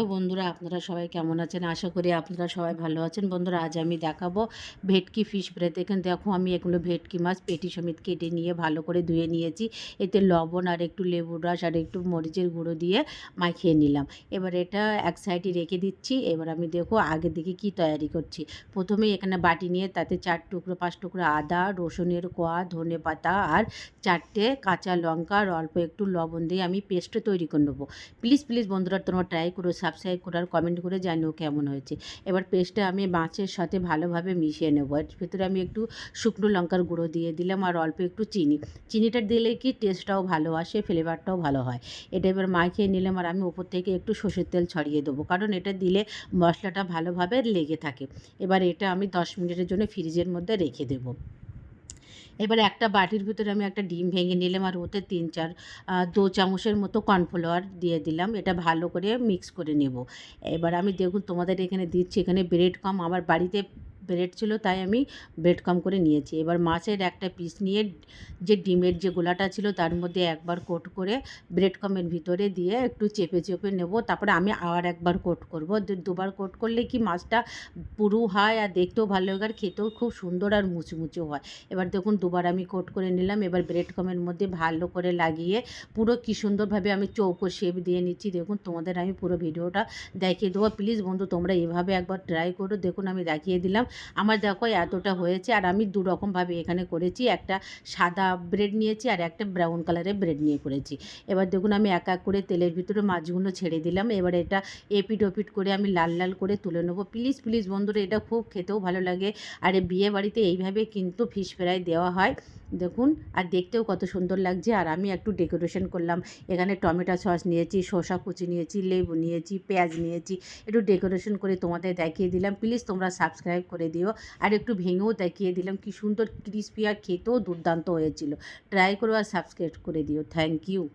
তো বন্ধুরা, আপনারা সবাই কেমন আছেন? আশা করি আপনারা সবাই ভালো আছেন। বন্ধুরা, আজ আমি দেখাবো ভেটকি ফিশ ফ্রাই দেখেন দেখো, আমি এগুলো ভেটকি মাছ, পেটি সমেত কেটে নিয়ে ভালো করে ধুয়ে নিয়েছি। এতে লবণ আর একটু লেবুর রস আর একটু মরিচের গুঁড়ো দিয়ে মাখিয়ে নিলাম। এবার এটা এক সাইডে রেখে দিচ্ছি। এবার আমি দেখো আগের দিকে কি তৈরি করছি। প্রথমেই এখানে বাটি নিয়ে তাতে চার টুকরো, পাঁচ টুকরো আদা, রসুনের কোয়া, ধনে পাতা আর চারটে কাঁচা লঙ্কা আর অল্প একটু লবণ দিয়ে আমি পেস্ট তৈরি করে নেব। প্লিজ প্লিজ বন্ধুরা, তোমরা ট্রাই করো। সাবস্ক্রাইব করে আর কমেন্ট করে জানিও কেমন হয়েছে। এবার পেস্টটা আমি মাছের সাথে ভালোভাবে মিশিয়ে নেব। এর ভিতরে আমি একটু শুকনো লঙ্কার গুঁড়ো দিয়ে দিলাম আর অল্প একটু চিনি। চিনিটা দিলে কি টেস্টটাও ভালো আসে ফ্লেভারটাও ভালো হয়। এটা এবার মাখিয়ে নিলাম আর আমি ওপর থেকে একটু সর্ষের তেল ছড়িয়ে দেবো। কারণ এটা দিলে মশলাটা ভালোভাবে লেগে থাকে। এবার এটা আমি দশ মিনিটের জন্য ফ্রিজের মধ্যে রেখে দেবো। এবার একটা বাটির ভিতরে আমি একটা ডিম ভেঙে নিলাম আর ওতে তিন চার দু চামচের মতো কর্নফ্লাওয়ার দিয়ে দিলাম। এটা ভালো করে মিক্স করে নেব। এবার আমি দেখুন তোমাদের এখানে দিচ্ছি, এখানে ব্রেড কম। আমার বাড়িতে ব্রেড ছিল, তাই আমি ব্রেড কম করে নিয়েছি। এবার মাছের একটা পিস নিয়ে যে ডিমের যে গোলাটা ছিল, তার মধ্যে একবার কোট করে ব্রেড কমের ভিতরে দিয়ে একটু চেপে চেপে নেব। তারপরে আমি আর একবার কোট করব। দুবার কোট করলে কি মাছটা পুরু হয় আর দেখতেও ভালো লাগে আর খেতেও খুব সুন্দর আর মুচমুচো হয়। এবার দেখুন, দুবার আমি কোট করে নিলাম। এবার ব্রেড কমের মধ্যে ভালো করে লাগিয়ে পুরো কী সুন্দরভাবে আমি চৌকো শেপ দিয়ে নিচ্ছি। দেখুন, তোমাদের আমি পুরো ভিডিওটা দেখিয়ে দেবো। প্লিজ বন্ধু, তোমরা এভাবে একবার ট্রাই করো। দেখুন, আমি দেখিয়ে দিলাম। আমার দেখো এতটা হয়েছে আর আমি দুরকমভাবে এখানে করেছি। একটা সাদা ব্রেড নিয়েছি আর একটা ব্রাউন কালারের ব্রেড নিয়ে করেছি। এবার দেখুন আমি এক এক করে তেলের ভিতরে মাছগুলো ছেড়ে দিলাম। এবার এটা এপিট ওপিট করে আমি লাল লাল করে তুলে নেব। প্লিজ প্লিজ বন্ধুরা, এটা খুব খেতেও ভালো লাগে। আর বিয়ে বাড়িতে এইভাবে কিন্তু ফিশ ফ্রাই দেওয়া হয়। দেখুন, আর দেখতেও কত সুন্দর লাগছে। আর আমি একটু ডেকোরেশন করলাম। এখানে টমেটো সস নিয়েছি, শসা কুচি নিয়েছি, লেবু নিয়েছি, পেঁয়াজ নিয়েছি। একটু ডেকোরেশন করে তোমাদের দেখিয়ে দিলাম। প্লিজ তোমরা সাবস্ক্রাইব করে দিও। আর একটু ভেঙেও দেখিয়ে দিলাম কি সুন্দর ক্রিসপি আর খেতেও দুর্দান্ত হয়েছিল। ট্রাই করো আর সাবস্ক্রাইব করে দিও। Thank you